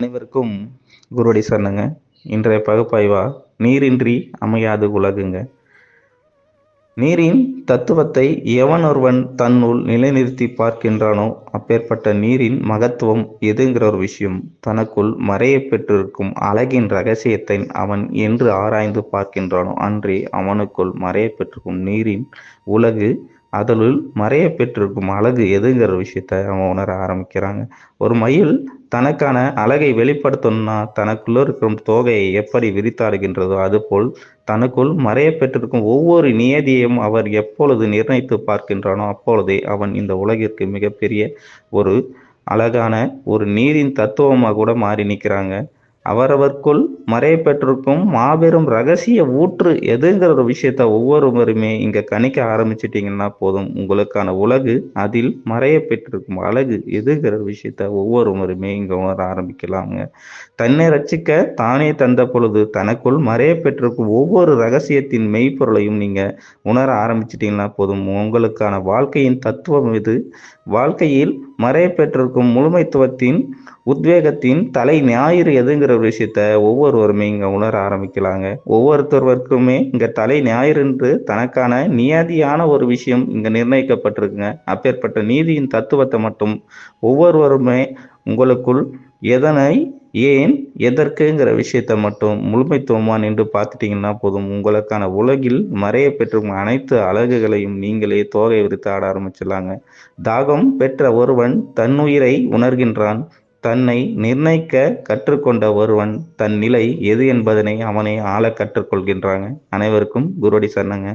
அனைவருக்கும் குருவடி சரணங்க. இன்றைய பகுப்பாய்வா நீரின்றி அமையாது உலகுங்க. நீரின் தத்துவத்தை எவன் ஒருவன் தன்னுள் நிலைநிறுத்தி பார்க்கின்றானோ அப்பேற்பட்ட நீரின் மகத்துவம் எதுங்கிற ஒரு விஷயம். தனக்குள் மறைய பெற்றிருக்கும் அழகின் ரகசியத்தை அவன் என்று ஆராய்ந்து பார்க்கின்றானோ அன்றே அவனுக்குள் மறைய பெற்றிருக்கும் நீரின் உலகு அதனுள் மறைய பெற்றிருக்கும் அழகு எதுங்கிற விஷயத்தை அவன் உணர ஆரம்பிக்கிறாங்க. ஒரு மயில் தனக்கான அழகை வெளிப்படுத்தணும்னா தனக்குள்ள இருக்கும் தோகையை எப்படி விரித்தாடுகின்றதோ அதுபோல் தனக்குள் மறைய பெற்றிருக்கும் ஒவ்வொரு நியதியையும் அவர் எப்பொழுது நிர்ணயித்து பார்க்கின்றானோ அப்பொழுதே அவன் இந்த உலகிற்கு மிகப்பெரிய ஒரு அழகான ஒரு நீரின் தத்துவமாக கூட மாறி நிற்கிறாங்க. அவரவர்க்குள் மறையப்பெற்றிருக்கும் மாபெரும் ரகசிய ஊற்று எதுங்கிற ஒரு விஷயத்த ஒவ்வொருவருமே இங்க கணிக்க ஆரம்பிச்சிட்டிங்கன்னா போதும். உங்களுக்கான உலகு அதில் மறைய பெற்றிருக்கும் அழகு எதுங்கிற விஷயத்த ஒவ்வொருவருமே இங்க உணர ஆரம்பிக்கலாங்க. தன்னை ரச்சிக்க தானே தந்த பொழுது தனக்குள் மறைய பெற்றிருக்கும் ஒவ்வொரு ரகசியத்தின் மெய்ப்பொருளையும் நீங்க உணர ஆரம்பிச்சிட்டிங்கன்னா போதும். உங்களுக்கான வாழ்க்கையின் தத்துவம் இது. வாழ்க்கையில் மறையப்பெற்றிருக்கும் முழுமைத்துவத்தின் உத்வேகத்தின் தலை ஞாயிறு எதுங்கிற ஒரு விஷயத்த ஒவ்வொருவருமே இங்க உணர ஆரம்பிக்கலாங்க. ஒவ்வொருத்தருவருக்குமே இங்க தலை ஞாயிறு என்று தனக்கான நியதியான ஒரு விஷயம் இங்க நிர்ணயிக்கப்பட்டிருக்குங்க. அப்பேற்பட்ட நீதியின் தத்துவத்தை மட்டும் ஒவ்வொருவருமே உங்களுக்குள் எதனை ஏன் எதற்குங்கிற விஷயத்த மட்டும் முழுமைத்துவமா நின்று பார்த்துட்டீங்கன்னா போதும். உங்களுக்கான உலகில் மறைய பெற்றிருக்கும் அனைத்து அழகுகளையும் நீங்களே தோகை விரித்து ஆட ஆரம்பிச்சிடலாங்க. தாகம் பெற்ற ஒருவன் தன்னுயிரை உணர்கின்றான். தன்னை நிர்ணயிக்க கற்றுக்கொண்ட ஒருவன் தன் நிலை எது என்பதனை அவனை ஆள கற்றுக்கொள்கின்றாங்க. அனைவருக்கும் குருவடி சரணங்க.